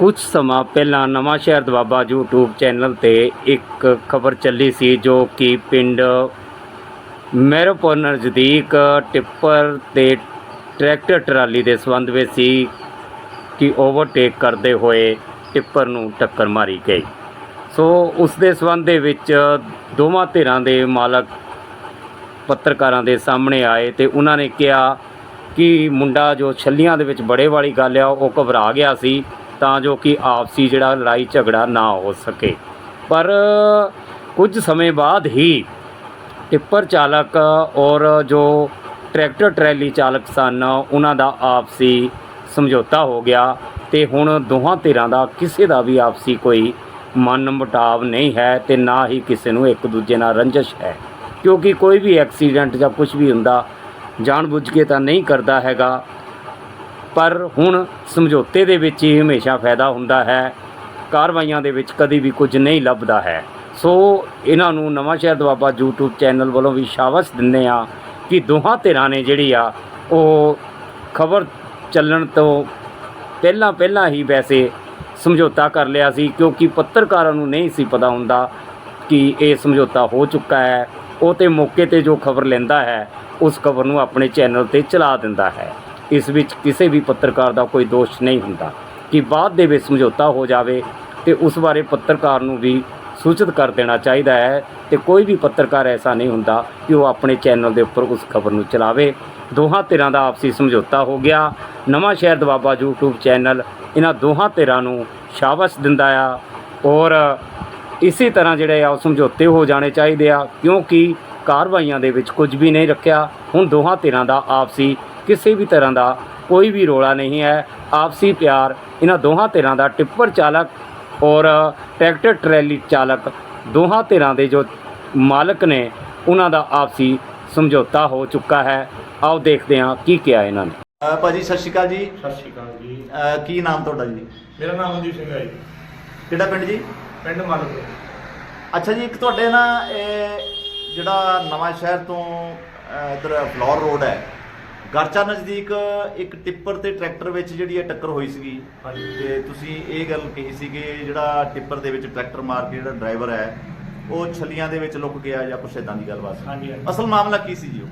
ਕੁਝ ਸਮਾਂ ਪਹਿਲਾਂ ਨਵਾਂ ਸ਼ਹਿਰ ਦਵਾਬਾ YouTube ਚੈਨਲ ਤੇ ਇੱਕ ਖਬਰ ਚੱਲੀ ਸੀ ਜੋ ਕਿ ਪਿੰਡ ਮੈਰੋਪੁਰ ਨਜ਼ਦੀਕ ਟਿੱਪਰ ਤੇ ਟਰੈਕਟਰ ਟਰਾਲੀ ਦੇ ਸੰਬੰਧ ਵਿੱਚ ਸੀ ਕਿ ਓਵਰਟੇਕ ਕਰਦੇ ਹੋਏ ਟਿੱਪਰ ਨੂੰ ਟੱਕਰ ਮਾਰੀ ਗਈ। ਸੋ ਉਸ ਦੇ ਸੰਬੰਧ ਦੇ ਵਿੱਚ ਦੋਵਾਂ ਧਿਰਾਂ ਦੇ ਮਾਲਕ ਪੱਤਰਕਾਰਾਂ ਦੇ ਸਾਹਮਣੇ ਆਏ ਤੇ ਉਹਨਾਂ ਨੇ ਕਿਹਾ ਕਿ ਮੁੰਡਾ ਜੋ ਛੱਲੀਆਂ ਦੇ ਵਿੱਚ ਬੜੇ ਵਾਲੀ ਗੱਲ ਆ, ਉਹ ਘਬਰਾ ਗਿਆ ਸੀ। ਤਾਂ ਜੋ ਕਿ ਆਪਸੀ ਜਿਹੜਾ ਲੜਾਈ ਝਗੜਾ ਨਾ ਹੋ ਸਕੇ। ਪਰ ਕੁਝ ਸਮੇਂ ਬਾਅਦ ਹੀ ਟਿੱਪਰ ਚਾਲਕ ਔਰ ਜੋ ਟਰੈਕਟਰ ਟਰੈਲੀ ਚਾਲਕ ਸਨ, ਉਹਨਾਂ ਦਾ ਆਪਸੀ ਸਮਝੌਤਾ ਹੋ ਗਿਆ ਤੇ ਹੁਣ ਦੋਹਾਂ ਧਿਰਾਂ ਦਾ ਕਿਸੇ ਦਾ ਵੀ ਆਪਸੀ ਕੋਈ ਮਨ ਮੁਟਾਵ ਨਹੀਂ ਹੈ ਤੇ ਨਾ ਹੀ ਕਿਸੇ ਨੂੰ ਇੱਕ ਦੂਜੇ ਨਾਲ ਰੰਜਿਸ਼ ਹੈ। ਕਿਉਂਕਿ ਕੋਈ ਵੀ ਐਕਸੀਡੈਂਟ ਜਾਂ ਕੁਝ ਵੀ ਹੁੰਦਾ, ਜਾਣਬੁੱਝ ਕੇ ਤਾਂ ਨਹੀਂ ਕਰਦਾ ਹੈਗਾ। ਪਰ ਹੁਣ ਸਮਝੌਤੇ ਦੇ ਵਿੱਚ ਹੀ ਹਮੇਸ਼ਾ ਫਾਇਦਾ ਹੁੰਦਾ ਹੈ। ਕਾਰਵਾਈਆਂ ਦੇ ਵਿੱਚ ਕਦੀ ਵੀ ਕੁਝ ਨਹੀਂ ਲੱਭਦਾ ਹੈ। ਸੋ ਇਹਨਾਂ ਨੂੰ ਨਵਾਂ ਸ਼ਹਿਰ ਦਵਾਬਾ YouTube ਚੈਨਲ ਵੱਲੋਂ ਵੀ ਸ਼ਾਬਾਸ਼ ਦਿੰਦੇ ਆ ਕਿ ਦੋਹਾਂ ਧਿਰਾਂ ਨੇ ਜਿਹੜੀ ਆ, ਉਹ ਖਬਰ ਚੱਲਣ ਤੋਂ ਪਹਿਲਾਂ ਪਹਿਲਾਂ ਹੀ ਵੈਸੇ ਸਮਝੌਤਾ ਕਰ ਲਿਆ ਸੀ, ਕਿਉਂਕਿ ਪੱਤਰਕਾਰਾਂ ਨੂੰ ਨਹੀਂ ਸੀ ਪਤਾ ਹੁੰਦਾ ਕਿ ਇਹ ਸਮਝੌਤਾ ਹੋ ਚੁੱਕਾ ਹੈ। ਉਹ ਤੇ ਮੌਕੇ ਤੇ ਜੋ ਖਬਰ ਲੈਂਦਾ ਹੈ, ਉਸ ਖਬਰ ਨੂੰ ਆਪਣੇ ਚੈਨਲ ਤੇ ਚਲਾ ਦਿੰਦਾ ਹੈ। ਇਸ ਵਿੱਚ ਕਿਸੇ ਵੀ ਪੱਤਰਕਾਰ ਦਾ ਕੋਈ ਦੋਸ਼ ਨਹੀਂ ਹੁੰਦਾ। ਕਿ ਬਾਅਦ ਦੇ ਵਿੱਚ ਸਮਝੌਤਾ ਹੋ ਜਾਵੇ ਤੇ ਉਸ ਬਾਰੇ ਪੱਤਰਕਾਰ ਨੂੰ ਵੀ ਸੂਚਿਤ ਕਰ ਦੇਣਾ ਚਾਹੀਦਾ ਹੈ ਤੇ ਕੋਈ ਵੀ ਪੱਤਰਕਾਰ ਐਸਾ ਨਹੀਂ ਹੁੰਦਾ ਕਿ ਉਹ ਆਪਣੇ ਚੈਨਲ ਦੇ ਉੱਪਰ ਉਸ ਖਬਰ ਨੂੰ ਚਲਾਵੇ। ਦੋਹਾਂ ਧਿਰਾਂ ਦਾ ਆਪਸੀ ਸਮਝੌਤਾ ਹੋ ਗਿਆ। ਨਵਾਂ ਸ਼ਹਿਰ ਦਵਾਬਾ YouTube ਚੈਨਲ ਇਹਨਾਂ ਦੋਹਾਂ ਧਿਰਾਂ ਨੂੰ ਸ਼ਾਬਾਸ਼ ਦਿੰਦਾ ਆ ਔਰ ਇਸੇ ਤਰ੍ਹਾਂ ਜਿਹੜੇ ਆ ਉਹ ਸਮਝੌਤੇ ਹੋ ਜਾਣੇ ਚਾਹੀਦੇ ਆ ਕਿਉਂਕਿ ਕਾਰਵਾਈਆਂ ਦੇ ਵਿੱਚ ਕੁਝ ਵੀ ਨਹੀਂ ਰੱਖਿਆ। ਹੁਣ ਦੋਹਾਂ ਧਿਰਾਂ ਦਾ ਆਪਸੀ ਕਿਸੇ ਵੀ ਤਰ੍ਹਾਂ ਦਾ ਕੋਈ ਵੀ ਰੋਲਾ ਨਹੀਂ ਹੈ। ਆਪਸੀ ਪਿਆਰ ਇਹਨਾਂ ਦੋਹਾਂ ਧਿਰਾਂ ਦਾ ਟਿੱਪਰ ਚਾਲਕ ਔਰ ਟਰੈਕਟਰ ਟਰੈਲੀ ਚਾਲਕ ਦੋਹਾਂ ਧਿਰਾਂ ਦੇ ਜੋ ਮਾਲਕ ਨੇ ਉਹਨਾਂ ਦਾ ਆਪਸੀ ਸਮਝੌਤਾ ਹੋ ਚੁੱਕਾ ਹੈ। ਆਓ ਦੇਖਦੇ ਹਾਂ ਕੀ ਕਿਹਾ ਇਹਨਾਂ ਨੇ। ਅ, ਭਾਜੀ ਸਤਿ ਸ਼੍ਰੀ ਅਕਾਲ ਜੀ। ਸਤਿ ਸ਼੍ਰੀ ਅਕਾਲ ਜੀ। ਕੀ ਨਾਮ ਤੁਹਾਡਾ ਜੀ? ਮੇਰਾ ਨਾਮ ਮਨਦੀਪ ਸਿੰਘ ਹੈ ਜੀ। ਕਿਹੜਾ ਪਿੰਡ ਜੀ? ਪਿੰਡ ਮਲਕ ਅੱਛਾ ਜੀ ਇੱਕ ਤੁਹਾਡੇ ਨਾ ਇਹ ਜਿਹੜਾ ਨਵਾਂ ਸ਼ਹਿਰ ਤੋਂ ਅ, ਇੱਧਰ ਫਲੋਰ ਰੋਡ ਹੈ ਗਰਚਾ ਨਜ਼ਦੀਕ ਇੱਕ ਟਿੱਪਰ ਤੇ ਟਰੈਕਟਰ ਵਿੱਚ ਜਿਹੜੀ ਇਹ ਟੱਕਰ ਹੋਈ ਸੀਗੀ। ਤੇ ਤੁਸੀਂ ਇਹ ਗੱਲ ਕਹੀ ਸੀ ਕਿ ਜਿਹੜਾ ਟਿੱਪਰ ਦੇ ਵਿੱਚ ਟਰੈਕਟਰ ਮਾਰ ਕੇ ਜਿਹੜਾ ਡਰਾਈਵਰ ਹੈ ਉਹ ਛਲੀਆਂ ਦੇ ਵਿੱਚ ਲੁਕ ਗਿਆ ਜਾਂ ਕੁਛ ਇਦਾਂ ਦੀ ਗੱਲਬਾਤ ਸੀ? ਹਾਂਜੀ ਹਾਂਜੀ। ਅਸਲ ਮਾਮਲਾ ਕੀ ਸੀ ਜੀ ਉਹ?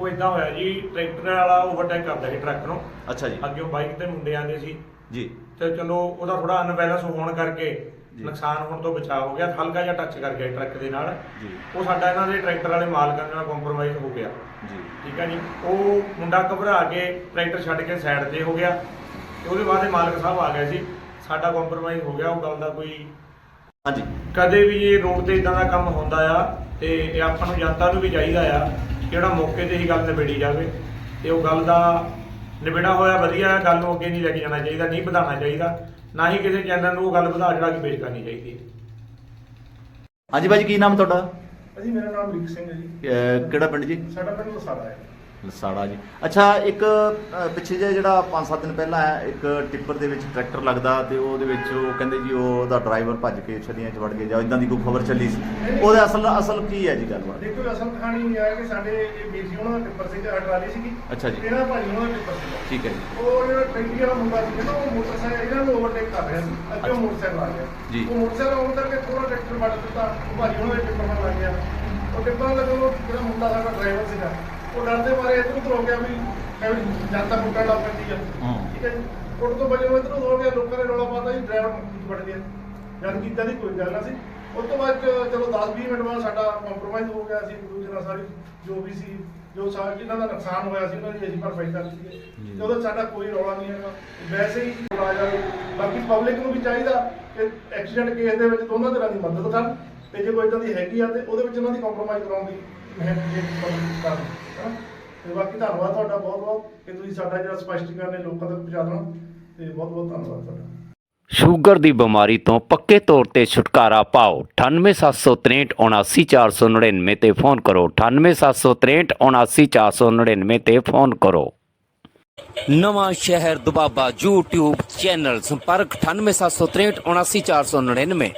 ਉਹ ਇਦਾਂ ਹੋਇਆ ਜੀ ਟਰੈਕਟਰ ਵਾਲਾ ਓਵਰਟੇਕ ਕਰਦਾ ਸੀ ਟਰੱਕ ਨੂੰ। ਅੱਛਾ ਜੀ। ਅੱਗੇ ਬਾਈਕ ਤੇ ਮੁੰਡੇ ਆਂਦੇ ਸੀ। ਜੀ। ਤੇ ਚਲੋ ਉਹਦਾ ਥੋੜਾ ਅਨਬੈਲੈਂਸ ਹੋਣ ਕਰਕੇ। ਨੁਕਸਾਨ ਹੋਣ ਤੋਂ ਬਚਾਅ ਹੋ ਗਿਆ ਹਲਕਾ ਜਿਹਾ ਟੱਚ ਕਰ ਗਿਆ ਟਰੱਕ ਦੇ ਨਾਲ। ਜੀ। ਉਹ ਸਾਡਾ ਇਹਨਾਂ ਦੇ ਟਰੈਕਟਰ ਵਾਲੇ ਮਾਲਕਾਂ ਨਾਲ ਕੰਪਰੋਮਾਈਜ਼ ਹੋ ਗਿਆ। ਜੀ। ਠੀਕ ਹੈ ਜੀ? ਉਹ ਮੁੰਡਾ ਘਬਰਾ ਕੇ ਟਰੈਕਟਰ ਛੱਡ ਕੇ ਸਾਈਡ ਤੇ ਹੋ ਗਿਆ ਤੇ ਉਹਦੇ ਬਾਅਦ ਇਹ ਮਾਲਕ ਸਾਹਿਬ ਆ ਗਏ ਸੀ। ਸਾਡਾ ਕੰਪਰੋਮਾਈਜ਼ ਹੋ ਗਿਆ ਉਹ ਗੱਲ ਦਾ ਕੋਈ ਹਾਂਜੀ। ਕਦੇ ਵੀ ਇਹ ਰੋਡ ਤੇ ਇਦਾਂ ਦਾ ਕੰਮ ਹੁੰਦਾ ਆ ਤੇ ਇਹ ਆਪਾਂ ਨੂੰ ਜਨਤਾ ਨੂੰ ਵੀ ਚਾਹੀਦਾ ਆ ਕਿ ਜਿਹੜਾ ਮੌਕੇ ਤੇ ਹੀ ਗੱਲ ਨਿਬੇੜੀ ਜਾਵੇ ਤੇ ਉਹ ਗੱਲ ਦਾ ਨਿਬੇੜਾ ਹੋਇਆ ਵਧੀਆ ਹੈ, ਗੱਲ ਨੂੰ ਅੱਗੇ ਨਹੀਂ ਲੈ ਕੇ ਜਾਣਾ ਚਾਹੀਦਾ ਨਹੀਂ ਵਧਾਉਣਾ ਚਾਹੀਦਾ। ਨਾ ਹੀ ਕਿਸੇ ਚੈਨਲ ਨੂੰ ਉਹ ਗੱਲ ਵਧਾ ਚੜਾ ਕੇ ਪੇਸ਼ ਕਰਨੀ ਚਾਹੀਦੀ ਹੈ। ਹਾਂਜੀ ਭਾਜੀ ਕੀ ਨਾਮ ਤੁਹਾਡਾ? ਜੀ ਮੇਰਾ ਨਾਮ ਰੀਕ ਸਿੰਘ ਹੈ ਜੀ। ਕਿਹੜਾ ਪਿੰਡ ਜੀ? ਸਾਡਾ ਪਿੰਡ ਲਸਾੜਾ ਹੈ। ਲਸਾੜਾ ਜੀ। ਅੱਛਾ ਇੱਕ ਅ, ਪਿੱਛੇ ਜਿਹੇ ਜਿਹੜਾ 5-7 ਦਿਨ ਪਹਿਲਾਂ ਹੈ ਇੱਕ ਟਿੱਪਰ ਦੇ ਵਿੱਚ ਟਰੈਕਟਰ ਲੱਗਦਾ ਤੇ ਉਹਦੇ ਵਿੱਚ ਉਹ ਕਹਿੰਦੇ ਜੀ ਉਹ ਉਹਦਾ ਡਰਾਈਵਰ ਭੱਜ ਕੇ ਛੱਲੀਆਂ 'ਚ ਵੜ ਗਿਆ ਜਾਂ ਇਦਾਂ ਦੀ ਕੋਈ ਖਬਰ ਚੱਲੀ ਸੀ। ਉਹਦਾ ਅਸਲ ਅਸਲ ਕੀ ਹੈ ਜੀ ਗੱਲਬਾਤ? ਦੇਖੋ ਅਸਲ ਕਹਾਣੀ ਇਹ ਹੈ ਕਿ ਸਾਡੇ ਇਹ ਵੀਰ ਜੀ ਉਹਨਾਂ ਦਾ ਟਿੱਪਰ ਸੀ ਤੇ ਟਰਾਲੀ ਸੀਗੀ। ਅੱਛਾ ਜੀ। ਇਹਨਾਂ ਦਾ ਭਾਜੀ ਉਹਨਾਂ ਦਾ ਟਿੱਪਰ ਸੀਗਾ। ਠੀਕ ਹੈ ਜੀ। ਉਹ ਜਿਹੜਾ ਟੈਂਕੀ ਵਾਲਾ ਮੁੰਡਾ ਸੀ ਨਾ ਉਹ ਮੋਟਰਸਾਈਕਲ ਇਹਨਾਂ ਨੂੰ ਓਵਰਟੇਕ ਕਰ ਰਿਹਾ ਸੀ। ਅੱਗੇ ਉਹ ਮੋਟਰਸਾਈਕਲ ਆ ਗਿਆ। ਜੀ। ਉਹ ਮੋਟਰਸਾਈਕਲ ਆਉਣ ਕਰਕੇ ਥੋੜਾ ਟਰੈਕਟਰ ਵੱਟ ਦਿੱਤਾ। ਉਹ ਭਾਜੀ ਉਹਨਾਂ ਦੇ ਟਿੱਪਰ ਨਾਲ ਲੱਗ ਗਿਆ। ਉਹ ਟਿੱਪਰ ਨਾਲ ਜਦੋਂ ਜਿਹੜਾ ਮੁੰਡਾ ਸਾਡਾ ਡਰਾਈਵਰ ਸੀਗਾ ਉਹ ਡਰਦੇ ਮਾਰੇ ਇੱਧਰ ਉੱਧਰ ਹੋ ਗਿਆ ਵੀ ਮੈਂ ਵੀ ਜਨਤਾ ਕੁੱਟਣ ਲੱਗ ਪੈਂਦੀ ਆ। ਹਾਂ। ਠੀਕ ਹੈ ਜੀ। ਕੁੱਟ ਤੋਂ ਬਚੇ ਇੱਧਰ ਉੱਧਰ ਹੋ ਗਿਆ ਲੋਕਾਂ ਨੇ ਰੌਲਾ ਪਾਤਾ ਜੀ ਡਰਾਈਵਰ ਵਿੱਚ ਵੜ ਗਿਆ। ਜਦ ਕਿ ਏਦਾਂ ਦੀ ਕੋਈ ਗੱਲ ਨਾ ਸੀ। ਉਸ ਤੋਂ ਬਾਅਦ 'ਚ ਚਲੋ 10-20 ਮਿੰਟ ਬਾਅਦ ਸਾਡਾ ਕੰਪਰੋਮਾਈਜ਼ ਹੋ ਗਿਆ ਸੀ ਇੱਕ ਦੂਜੇ ਨਾਲ ਸਾਰੀ ਜੋ ਵੀ ਸੀ ਜੋ ਸਾ ਜਿਨ੍ਹਾਂ ਦਾ ਨੁਕਸਾਨ ਹੋਇਆ ਸੀ ਉਹਨਾਂ ਦੀ ਅਸੀਂ ਭਰਪਾਈ ਕਰ ਦਿੱਤੀ ਹੈ ਤੇ ਉਹਦਾ ਸਾਡਾ ਕੋਈ ਰੌਲਾ ਨਹੀਂ ਹੈਗਾ ਵੈਸੇ ਹੀ ਆ ਜਾਵੇ ਬਾਕੀ ਪਬਲਿਕ ਨੂੰ ਵੀ ਚਾਹੀਦਾ ਕਿ ਐਕਸੀਡੈਂਟ ਕੇਸ ਦੇ ਵਿੱਚ ਦੋਨਾਂ ਤਰ੍ਹਾਂ ਦੀ ਮਦਦ ਕਰਨ ਤੇ ਜੇ ਕੋਈ ਇਦਾਂ ਦੀ ਹੈਗੀ ਆ ਤੇ ਉਹਦੇ ਵਿੱਚ ਉਹਨਾਂ ਦੀ ਕੰਪਰੋਮਾਈਜ਼ ਕਰਾਉਣ ਦੀ ਮਿਹਨਤ ਜੇ ਪਬਲਿਕ ਕਰਨ। ਹੈਨਾ ਤੇ ਬਾਕੀ ਧੰਨਵਾਦ ਤੁਹਾਡਾ ਬਹੁਤ ਬਹੁਤ ਕਿ ਤੁਸੀਂ ਸਾਡਾ ਜਿਹੜਾ ਸਪਸ਼ਟੀਕਰਨ ਹੈ ਲੋਕਾਂ ਤੱਕ ਪਹੁੰਚਾ ਦੇਣਾ। ਤੇ ਬਹੁਤ ਬਹੁਤ ਧੰਨਵਾਦ ਤੁਹਾਡਾ। ਸ਼ੂਗਰ ਦੀ ਬਿਮਾਰੀ ਤੋਂ ਪੱਕੇ ਤੌਰ ਤੇ ਛੁਟਕਾਰਾ ਪਾਓ। 9876379499 ਤੇ ਫੋਨ ਕਰੋ। 9876379499 ਤੇ ਫੋਨ ਕਰੋ। ਨਵਾਂ ਸ਼ਹਿਰ ਦੁਬਾਬਾ YouTube ਚੈਨਲ ਸੰਪਰਕ 9876379499